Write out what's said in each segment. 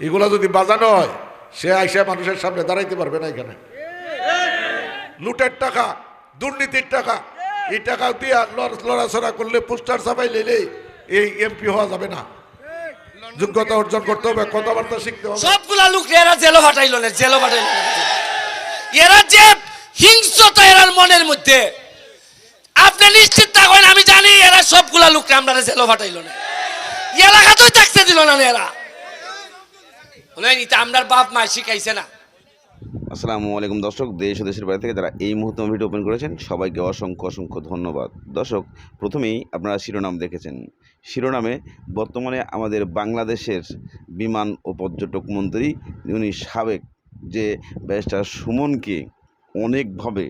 এগুলা যদি বাজানো হয়, সে আইসা মানুষের সামনে দাঁড়াইতে পারবে না এখানে। লুটের টাকা, দুর্নীতির টাকা, এই টাকা দিয়ে করলে পোস্টার ছাপাই লেলে এই এমপি হওয়া যাবে না। যোগ্যতা অর্জন করতে হবে, কথাবার্তা শিখতে হবে। সবগুলা লোক এরা জেলো ফাটাইলো জেলো ফাটাইলো এরা যে হিংস্রতা এরার মনের মধ্যে, আপনি নিশ্চিত থাকেন, আমি জানি এরা সবগুলা লোককে আমরা জেলো ফাটাইলো না এলাকাতেই থাকতে দিল না এরা। শিখাইছে না। আসসালামু আলাইকুম দর্শক, দেশ ও দেশের বাইরে থেকে যারা এই মুহূর্তে ভিডিও ওপেন করেছেন, সবাইকে অসংখ্য অসংখ্য ধন্যবাদ। দর্শক, প্রথমেই আপনারা শিরোনাম দেখেছেন। শিরোনামে বর্তমানে আমাদের বাংলাদেশের বিমান ও পর্যটক মন্ত্রী, উনি সাবেক যে ব্যারিস্টার সুমনকে অনেকভাবে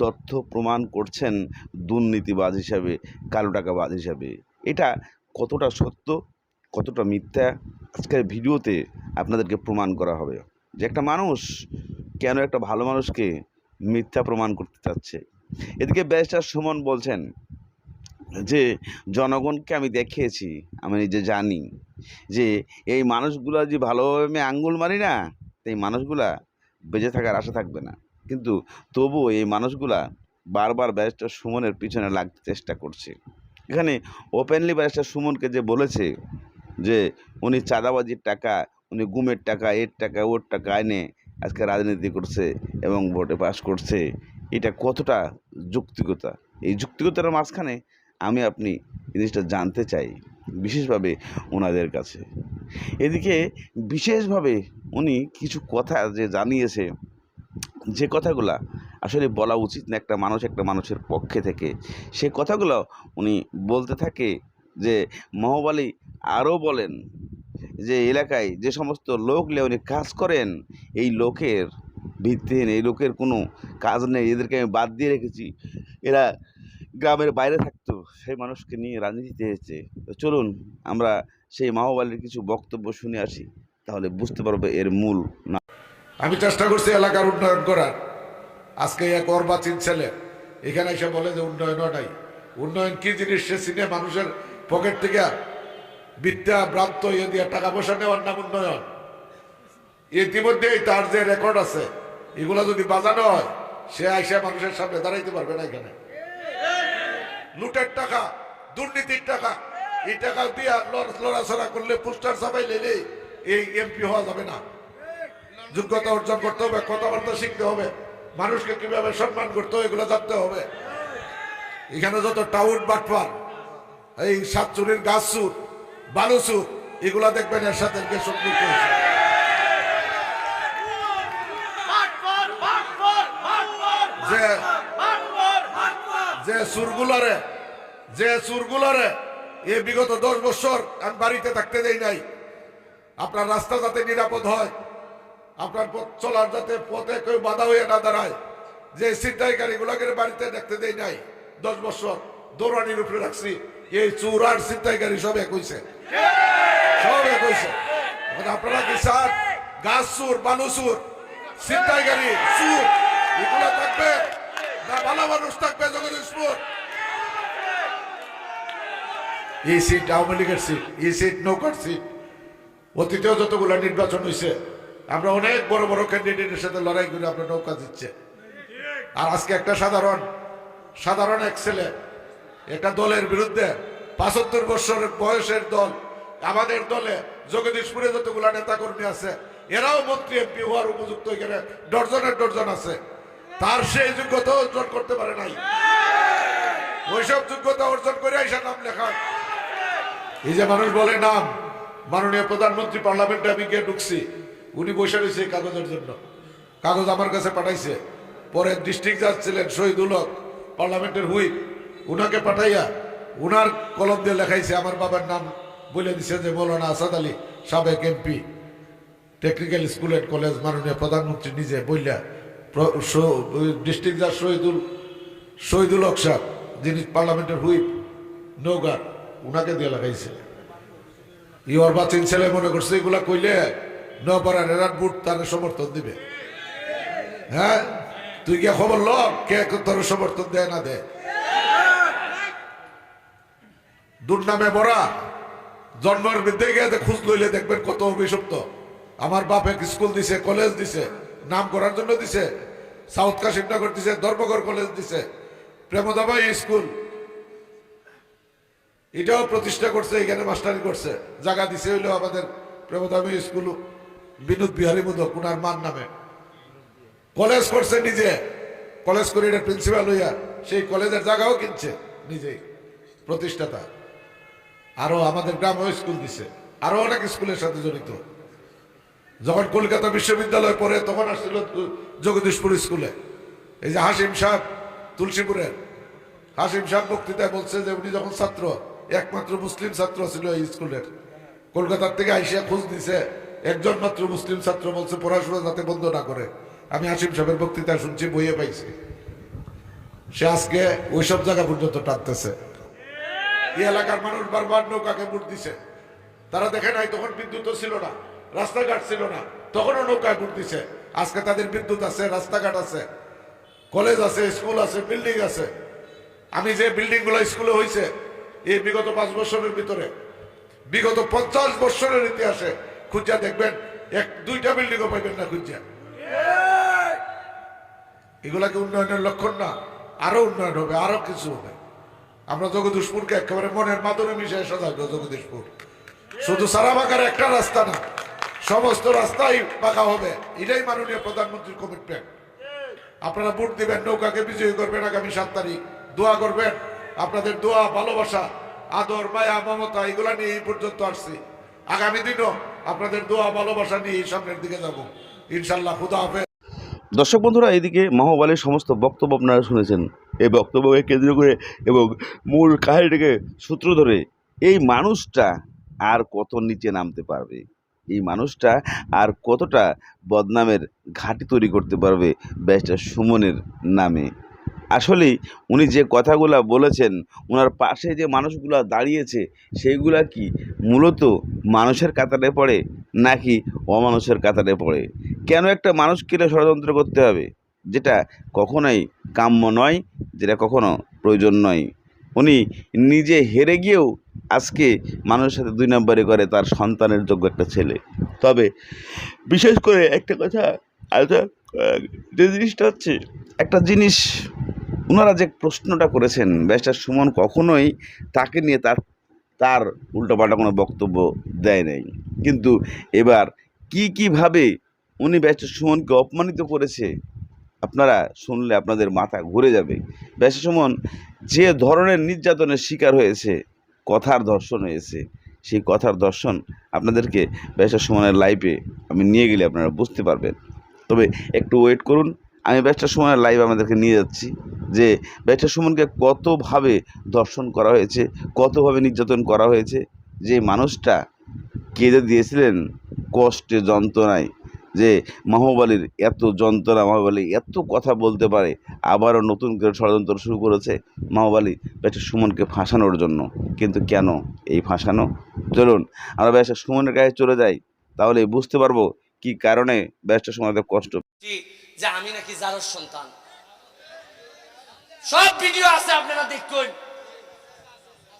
তথ্য প্রমাণ করছেন দুর্নীতিবাজ হিসাবে কালো টাকাবাজ হিসাবে। এটা কতটা সত্য কতটা মিথ্যা আজকের ভিডিওতে আপনাদেরকে প্রমাণ করা হবে। যে একটা মানুষ কেন একটা ভালো মানুষকে মিথ্যা প্রমাণ করতে চাচ্ছে? এদিকে ব্যারিস্টার সুমন বলছেন যে, জনগণকে আমি দেখিয়েছি, আমি নিজে জানি যে, এই মানুষগুলা যে ভালোভাবে আমি আঙ্গুল মারি না, এই মানুষগুলা বেঁচে থাকার আশা থাকবে না। কিন্তু তবুও এই মানুষগুলা বারবার ব্যারিস্টার সুমনের পিছনে লাগতে চেষ্টা করছে। এখানে ওপেনলি ব্যারিস্টার সুমনকে যে বলেছে যে উনি চাঁদাবাজির টাকা, উনি গুমের টাকা, এর টাকা, ওর টাকা এনে আজকে রাজনীতি করছে এবং ভোটে পাশ করছে, এটা কতটা যুক্তিকতা এই যুক্তিকতার মাঝখানে আমি আপনি জিনিসটা জানতে চাই, বিশেষভাবে ওনাদের কাছে। এদিকে বিশেষভাবে উনি কিছু কথা যে জানিয়েছে, যে কথাগুলা আসলে বলা উচিত না একটা মানুষ একটা মানুষের পক্ষে থেকে, সে কথাগুলো উনি বলতে থাকে যে মহবালি আরও বলেন যে এলাকায় যে সমস্ত লোক উনি কাজ করেন, এই লোকের ভিত্তিহীন এই লোকের কোনো কাজ নেই, এদেরকে আমি বাদ দিয়ে রেখেছি। এরা গ্রামের বাইরে থাকতো, সেই মানুষকে নিয়ে রাজনীতিতে এসেছে চলুন, আমরা সেই মাহবালির কিছু বক্তব্য শুনে আসি, তাহলে বুঝতে পারবে এর মূল না আমি চেষ্টা করছি এলাকার উন্নয়ন করার। আজকে এক অর্বাচীন ছেলে, এখানে এসে বলে যে উন্নয়ন নাই। উন্নয়ন কি জিনিস সে মানুষের পকেট থেকে বিদ্যা, ভ্রান্ত ইয়ে দিয়ে টাকা পয়সা নেওয়ার নাম উন্নয়ন। ইতিমধ্যেই তার যে রেকর্ড আছে, এগুলো যদি বাজানো হয়, সে আইসা মানুষের সামনে দাঁড়াইতে পারবে না এখানে। লুটের টাকা, দুর্নীতির টাকা, এই টাকা দিয়ে লড়- লড়াচড়া করলে পোস্টার ছাপাই লেলে এই এমপি হওয়া যাবে না। যোগ্যতা অর্জন করতে হবে, কথাবার্তা শিখতে হবে, মানুষকে কীভাবে সম্মান করতে হবে এগুলো জানতে হবে। এখানে যত টাউন বাটপার এই সাতচুরির গাছ সুর বালু সুর এগুলা দেখবেন এর সাথে সংযুক্ত হয়েছে যে যে সুরগুলারে যে সুরগুলারে এ বিগত দশ বছর আমি বাড়িতে থাকতে দেই নাই। আপনার রাস্তা যাতে নিরাপদ হয়, আপনার পথ চলার যাতে পথে কেউ বাধা হয়ে না দাঁড়ায়, যে ছিনতাইকারী গুলাকে বাড়িতে দেখতে দেই নাই। দশ বছর দৌড়ানির উপরে রাখছি। এই চুর আর ছিনতাইকারী সব এক সব এক হইছে। আপনারা কি চান গাছ চুর বালু চুর, ছিনতাইকারী, চুর, এগুলা থাকবে না ভালো মানুষ থাকবে জগদীশপুর এই সিট, আওয়ামী লীগের সিট এই সিট, নৌকার সিট, অতীতেও যতগুলো নির্বাচন হয়েছে আমরা অনেক বড় বড় ক্যান্ডিডেটের সাথে লড়াই করে আমরা নৌকা দিচ্ছে। আর আজকে একটা সাধারণ সাধারণ এক ছেলে একটা দলের বিরুদ্ধে পাঁচাত্তর বছর বয়সের দল, আমাদের দলে জগদীশপুরে যতগুলা নেতা কর্মী আছে, এরাও মন্ত্রী, এমপি হওয়ার উপযুক্ত এখানে ডর্জনের ডর্জন আছে। তার সেই যোগ্যতা অর্জন করতে পারে নাই। ওইসব যোগ্যতা অর্জন করে আইসা নাম লেখা এই যে মানুষ বলে নাম, মাননীয় প্রধানমন্ত্রী পার্লামেন্টে আমি গিয়ে ঢুকছি, উনি বসে রয়েছে এই কাগজের জন্য। কাগজ আমার কাছে পাঠাইছে। পরে ডিস্ট্রিক্ট জাজ ছিলেন শহীদুল হক, পার্লামেন্টের হুইপ। উনাকে পাঠাইয়া উনার কলম দিয়ে লেখাইছে, আমার বাবার নাম বলে দিছে যে মৌলানা আসাদ আলী সাবেক MP technical school and college মাননীয় প্রধানমন্ত্রী নিজে বললা ডিস্ট্রিক্ট জাজ শহীদুল শহীদুল হক যিনি পার্লামেন্টের হুইপ নৌগার উনাকে দিয়ে লাগাইছে ই অর্বাচীন ছেলে মনে করছে, এগুলা কইলে নপাড়া রেরাট বুট তার সমর্থন দিবে। হ্যাঁ? তুই গিয়ে খবর ল, কে তোর সমর্থন দেয় না দেয়। দুর্নামে বড়া জন্মের বিদ্যে গিয়ে খোঁজ লইলে দেখবেন কত অভিশপ্ত। আমার বাপ এক স্কুল দিছে, কলেজ দিছে, নাম করার জন্য দিছে, সাউথ কাশিমনগর দিছে ধর্মগড় কলেজ দিছে, প্রেমদাবাই স্কুল। এটাও প্রতিষ্ঠা করছে, এখানে মাস্টারি করছে। জায়গা দিছে হইল আমাদের প্রেমদাবাই স্কুল, বিনোদ বিহারী মোদক, উনার মান নামে। কলেজ করছে নিজে। কলেজ করে এটা প্রিন্সিপাল হইয়া সেই কলেজের জায়গাও কিনছে নিজেই। প্রতিষ্ঠাতা। আরও আমাদের গ্রামেও স্কুল দিছে। আরও অনেক স্কুলের সাথে জড়িত। যখন কলকাতা বিশ্ববিদ্যালয়ে পড়ে, তখন আসছিল জগদীশপুর স্কুলে। এই যে হাসিম সাহেব, তুলসীপুরের। হাসিম সাহেব বক্তৃতায় বলছে যে উনি যখন ছাত্র, একমাত্র মুসলিম ছাত্র ছিল এই স্কুলের। কলকাতার থেকে আইসিয়া খোঁজ দিছে একজন মাত্র মুসলিম ছাত্র বলছে, পড়াশোনা যাতে বন্ধ না করে। আমি হাসিম সাহেবের বক্তৃতা শুনছি, বইয়ে পাইছি। সে আজকে ওইসব জায়গা পর্যন্ত টানতেছে। এই এলাকার মানুষ বারবার নৌকাকে ভোট দিছে। তারা দেখে নাই তখন বিদ্যুৎ ছিল না রাস্তাঘাট ছিল না তখনও নৌকায় ভোট দিছে। আজকে তাদের বিদ্যুৎ আছে রাস্তাঘাট আছে কলেজ আছে স্কুল আছে বিল্ডিং আছে। আমি যে বিল্ডিংগুলো স্কুলে হয়েছে এই বিগত পাঁচ বছরের ভিতরে বিগত পঞ্চাশ বছরের ইতিহাসে খুঁজা দেখবেন এক দুইটা বিল্ডিংও পাইবেন না খুঁজা। এগুলাকে উন্নয়নের লক্ষণ না আরও উন্নয়ন হবে আরও কিছু হবে। আমরা জগদীশপুরকে একেবারে মনের মাধুরী মিশে সাজাবো জগদীশপুর। শুধু সারা বাঁকার একটা রাস্তা না, সমস্ত রাস্তাই বাঁকা হবে। এটাই মাননীয় প্রধানমন্ত্রীর কমিটমেন্ট আপনারা ভোট দিবেন, নৌকাকে বিজয়ী করবেন আগামী সাত তারিখ। দোয়া করবেন, আপনাদের দোয়া, ভালোবাসা, আদর, মায়া, মমতা, এগুলা নিয়ে এই পর্যন্ত আসছি। আগামী দিনও আপনাদের দোয়া, ভালোবাসা নিয়ে এই সামনের দিকে যাব। ইনশাল্লাহ, খুদা হাফেজ। দর্শক বন্ধুরা, এইদিকে মাহবুব আলীর সমস্ত বক্তব্য আপনারা শুনেছেন। এই বক্তব্যকে কেন্দ্র করে এবং মূল কাহিনীটাকে সূত্র ধরে এই মানুষটা আর কত নিচে নামতে পারবে? এই মানুষটা আর কতটা বদনামের ঘাঁটি তৈরি করতে পারবে ব্যারিস্টার সুমনের নামে? আসলেই উনি যে কথাগুলা বলেছেন ওনার পাশে যে মানুষগুলা দাঁড়িয়েছে, সেইগুলা কি মূলত মানুষের কাতারে পড়ে? নাকি অমানুষের কাতারে পড়ে? কেন একটা মানুষকে এটা ষড়যন্ত্র করতে হবে? যেটা কখনোই কাম্য নয়, যেটা কখনো প্রয়োজন নয়। উনি নিজে হেরে গিয়েও আজকে মানুষের সাথে দুই নম্বরে করে তার সন্তানের যোগ্য একটা ছেলে। তবে বিশেষ করে একটা কথা আচ্ছা যে জিনিসটা হচ্ছে, একটা জিনিস ওনারা যে প্রশ্নটা করেছেন, ব্যারিস্টার সুমন কখনোই তাকে নিয়ে তার তার উল্টোপাল্টা কোনো বক্তব্য দেয় নাই। কিন্তু এবার কি কীভাবে উনি ব্যারিস্টার সুমনকে অপমানিত করেছে, আপনারা শুনলে আপনাদের মাথা ঘুরে যাবে। ব্যারিস্টার সুমন যে ধরনের নির্যাতনের শিকার হয়েছে, কথার দর্শন হয়েছে, সেই কথার দর্শন আপনাদেরকে ব্যারিস্টার সুমনের লাইফে আমি নিয়ে গেলে আপনারা বুঝতে পারবেন। তবে একটু ওয়েট করুন, আমি ব্যারিস্টার সুমনের লাইভ আমাদেরকে নিয়ে যাচ্ছি যে ব্যারিস্টার সুমনকে কতভাবে দর্শন করা হয়েছে, কতভাবে নির্যাতন করা হয়েছে, যে মানুষটা কেঁদে দিয়েছিলেন? কষ্টে যন্ত্রণায় যে মাহবালির এত যন্ত্রণা মাহবালি এত কথা বলতে পারে, আবারও নতুন করে ষড়যন্ত্র শুরু করেছে মাহবালি ব্যারিস্টার সুমনকে ফাঁসানোর জন্য। কিন্তু কেন এই ফাঁসানো? চলুন, আমরা ব্যারিস্টার সুমনের কাছে চলে যাই, তাহলে বুঝতে পারব কি কারণে ব্যারিস্টার সুমন এত কষ্ট যে আমি নাকি সন্তান। সব ভিডিও আছে, আপনারা দেখুন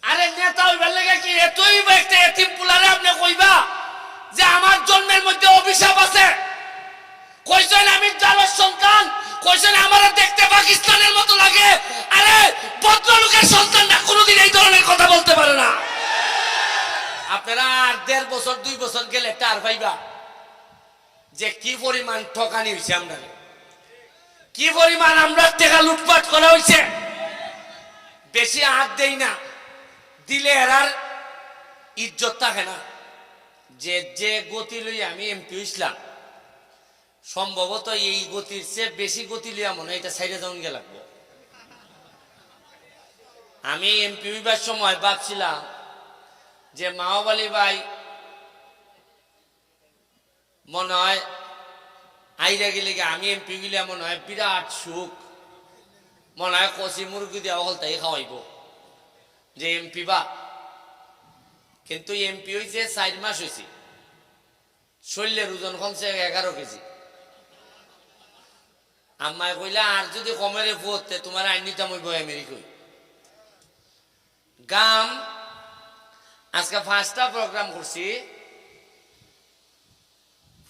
আরে নেতা হইবার লেগে কি কইবা যে আমার জন্মের মধ্যে অভিশাপ আছে? কইছেন আমি জারর সন্তান, কইছেন আমার দেখতে পাকিস্তানের মতো লাগে। আরে, ভদ্রলোকের সন্তানটা কোনোদিন এই ধরনের কথা বলতে পারে না। আপনারা আর দেড় বছর, দুই বছর গেলে টার পাইবা যে কি পরিমাণ ঠকানি হয়েছে আমরা কি পরিমাণ আমরা টাকা লুটপাট করা হয়েছে বেশি হাত দেই না। দিলে এরার ইজ্জত থাকে না। যে যে গতি লই আমি এমপি হইছিলাম, সম্ভবত এই গতির চেয়ে বেশি গতি লইয়া মনে এটা সাইডে যাওয়ান গে লাগবো। আমি এমপি হইবার সময় ভাবছিলাম যে মাওবালি ভাই মনে হয় আইরা গেলে আমি এমপি গেলে মনে হয় বিরাট সুখ। মনে হয় কচি মুরগি দেওয়া হল তাই খাওয়াইব। যে এমপি বা কিন্তু এমপি হয়েছে চার মাস হয়েছে শরীরের ওজন কমছে এগারো কেজি। আম্মায় কইলা, আর যদি কমেরে পড়তে তোমার আইনিতাম হইব আমেরিকায় গাম, আজকে পাঁচটা প্রোগ্রাম করছি।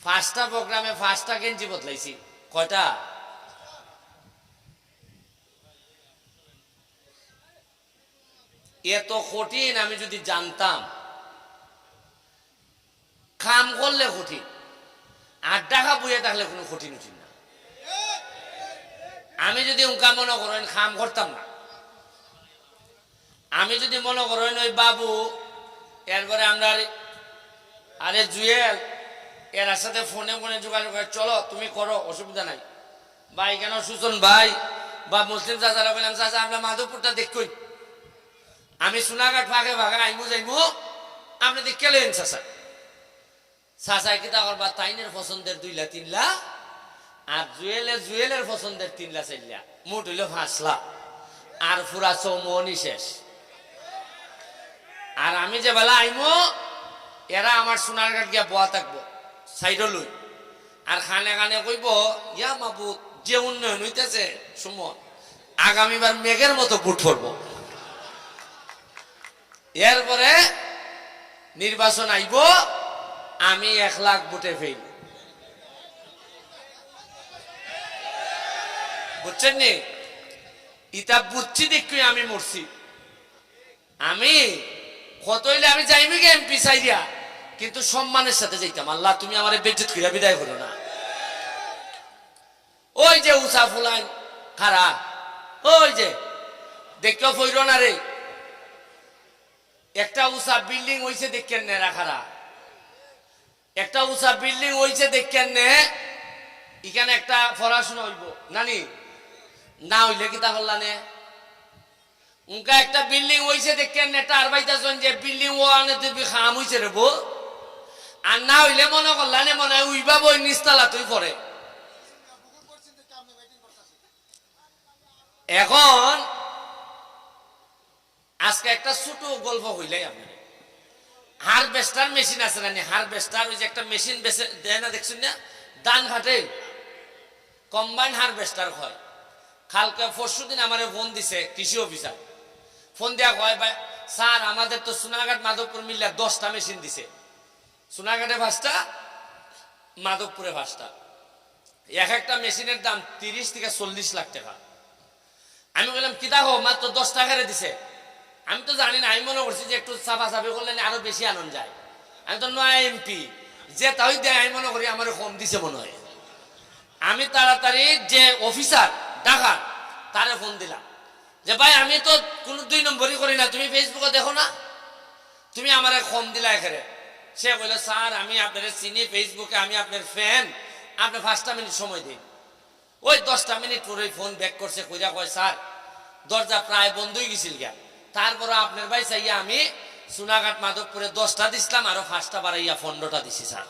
পাঁচটা প্রোগ্রামে পাঁচটা গেঞ্জি বদলাইছি? কয়টা? এত কঠিন আমি যদি জানতাম। খাম করলে কঠিন। আর টাকা বইয়ে থাকলে কোনো কঠিন উঠিন না। আমি যদি উনকা মনে করেন খাম করতাম না। আমি যদি মনে করেন ওই বাবু, এরপরে আমরা আরে জুয়েল, এর সাথে ফোনে ফোনে যোগাযোগ করে, চলো, তুমি করো, অসুবিধা নাই। বা এখানে সুজন ভাই? বা মুসলিম চাচারা বললাম চাচা, আমরা মাধবপুরটা দেখুই আমি সোনাঘাট ফাঁকে ফাঁকে আইমু যাইমু। আপনি দেখে লেন চাচা? চাচা কিতা করবা তাইনের পছন্দের দুইলা তিনলা আর জুয়েলে, জুয়েলের পছন্দের তিনলা চাইলা মুঠ হইল ফাঁসলা আর ফুরা চৌমনি শেষ। আর আমি যে বেলা আইমু, এরা আমার সোনার ঘাট গিয়া বোয়া থাকব, সাইড লই। আর খানে খানে কইব, ইয়া মাবুত যে উন্নয়ন হইতেছে সুমন আগামীবার মেঘের মতো বুট পড়ব এরপরে নির্বাচন আইব আমি এক লাখ বুটে ফেল বুঝছেন নি? ইটা বুঝছি দেখি আমি মরছি। আমি কত হইলে আমি যাইমি গে এমপি সাইডিয়া কিন্তু সম্মানের সাথে যাইতাম। আল্লাহ, তুমি আমার বেজ্জত করিয়া বিদায় করো না। ওই যে উষা ফুলাইন, খারা। ওই যে দেখতেও ফইর না রে। একটা উষা বিল্ডিং হইছে দেখেন নে রাখারা একটা উষা বিল্ডিং হইছে দেখেন নে। এখানে একটা পড়াশোনা হইব। নানি, না হইলে কি তা হল্লা উনকা একটা বিল্ডিং হইছে দেখেন নেতা আর বাইতাছেন যে বিল্ডিং ও আনে তুই খাম হইছে রে আর না হইলে মনে করলানে মনে হয় উইবা বই নিস্তালা তুই পরে এখন, আজকে একটা ছোট গল্প হইলাই আপনি হারভেস্টার মেশিন আছে না হারভেস্টার ওই যে একটা মেশিন বেছে, দেয় না দেখছেন না? দান ঘাটে কম্বাইন হারভেস্টার হয়। কালকে পরশু দিন আমার ফোন দিছে কৃষি অফিসার ফোন দেওয়া কয়, ভাই, স্যার, আমাদের তো সোনাঘাট মাধবপুর মিল্লা দশটা মেশিন দিছে। সোনাঘাটে পাঁচটা, মাধবপুরে পাঁচটা। এক একটা মেশিনের দাম তিরিশ থেকে চল্লিশ লাখ টাকা। আমি বললাম, কি দেখো, মাত্র দশ টাকারে দিছে। আমি তো জানি না, আমি মনে করছি যে একটু চাপা চাপি করলে আরও বেশি আনন্দ যায়। আমি তো নয় এমপি, যে তাই দেয়, আমি মনে করি আমার কম দিছে মনে হয়। আমি তাড়াতাড়ি যে অফিসার ঢাকা তারে ফোন দিলাম। যে ভাই, আমি তো কোনো দুই নম্বরই করি না, তুমি ফেসবুকে দেখো না? তুমি আমার কম দিলা এখানে। সে বলল স্যার, আমি আপনার চিনি, ফেসবুকে আমি আপনার ফ্যান। আপনি পাঁচটা মিনিট সময় দিন। ওই দশটা মিনিট পরে ফোন ব্যাক করছে, কইরা কয়, স্যার, দরজা প্রায় বন্ধই গেছিল গিয়া। তারপরে আপনার ভাই চাইয়া আমি সোনাঘাট মাধবপুরে দশটা দিছিলাম, আরও পাঁচটা বাড়াইয়া পনেরোটা দিছি, স্যার।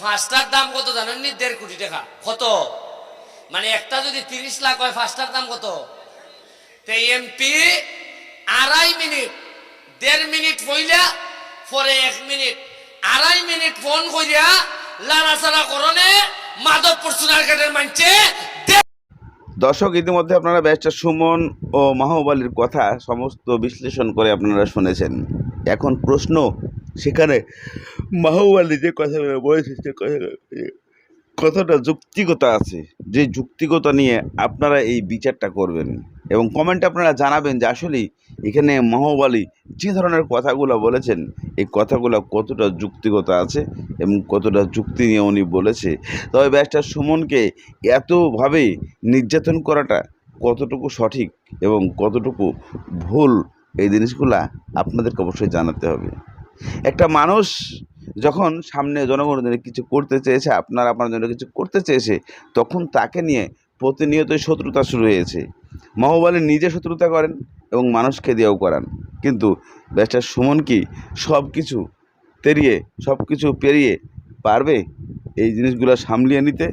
ফার্স্টার দাম কত জানেন নি? দেড় কোটি টাকা। কত? মানে একটা যদি তিরিশ লাখ হয় ফার্স্টার দাম কত? তে এমপি আড়াই মিনিট, দেড় মিনিট হইলা পরে এক মিনিট। আড়াই মিনিট ফোন করিয়া লাড়াচাড়া করনে মাধবপুর সোনারঘাটের মানছে দর্শক, ইতিমধ্যে আপনারা ব্যারিস্টার সুমন ও মাহবালির কথা সমস্ত বিশ্লেষণ করে আপনারা শুনেছেন। এখন প্রশ্ন, সেখানে মাহবালি যে কথাগুলো বলেছে, সে কতটা যুক্তিকতা আছে? যে যুক্তিকতা নিয়ে আপনারা এই বিচারটা করবেন? এবং কমেন্টে আপনারা জানাবেন যে আসলেই এখানে মাহবুব যে ধরনের কথাগুলো বলেছেন, এই কথাগুলো কতটা যুক্তিগত আছে এবং কতটা যুক্তি নিয়ে উনি বলেছে। তবে ব্যারিস্টার সুমনকে এতভাবে নির্যাতন করাটা কতটুকু সঠিক এবং কতটুকু ভুল, এই জিনিসগুলা আপনাদেরকে অবশ্যই জানাতে হবে। একটা মানুষ যখন সামনে জনগণের জন্য কিছু করতে চেয়েছে, আপনার আপনার জন্য কিছু করতে চেয়েছে, তখন তাকে নিয়ে প্রতিনিয়তই শত্রুতা শুরু হয়েছে। মহবালি নিজে শত্রুতা করেন এবং মানুষকে দিয়েও করান। কিন্তু ব্যাস্টার সুমন কি সব কিছু তেরিয়ে সব কিছু পেরিয়ে পারবে এই জিনিসগুলো সামলিয়ে নিতে?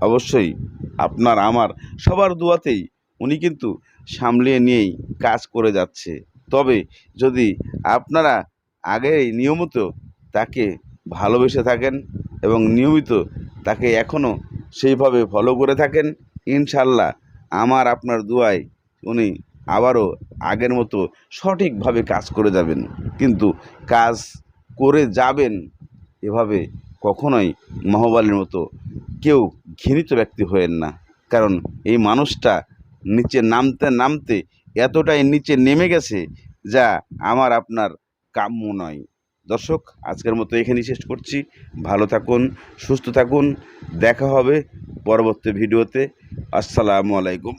অবশ্যই আপনার, আমার সবার দুয়াতেই উনি কিন্তু সামলিয়ে নিয়েই কাজ করে যাচ্ছে। তবে যদি আপনারা আগেই নিয়মিত তাকে ভালোবেসে থাকেন এবং নিয়মিত তাকে এখনও সেইভাবে ফলো করে থাকেন। ইনশাল্লাহ আমার আপনার দোয়ায় উনি আবারও আগের মতো সঠিকভাবে কাজ করে যাবেন। কিন্তু কাজ করে যাবেন এভাবে কখনোই মহবালের মতো কেউ ঘৃণিত ব্যক্তি হয়েন না। কারণ এই মানুষটা নিচে নামতে নামতে এতটাই নিচে নেমে গেছে যা আমার আপনার কাম্য নয়। দর্শক, আজকের মতো এখানেই শেষ করছি। ভালো থাকুন, সুস্থ থাকুন। দেখা হবে পরবর্তী ভিডিওতে। আসসালামু আলাইকুম।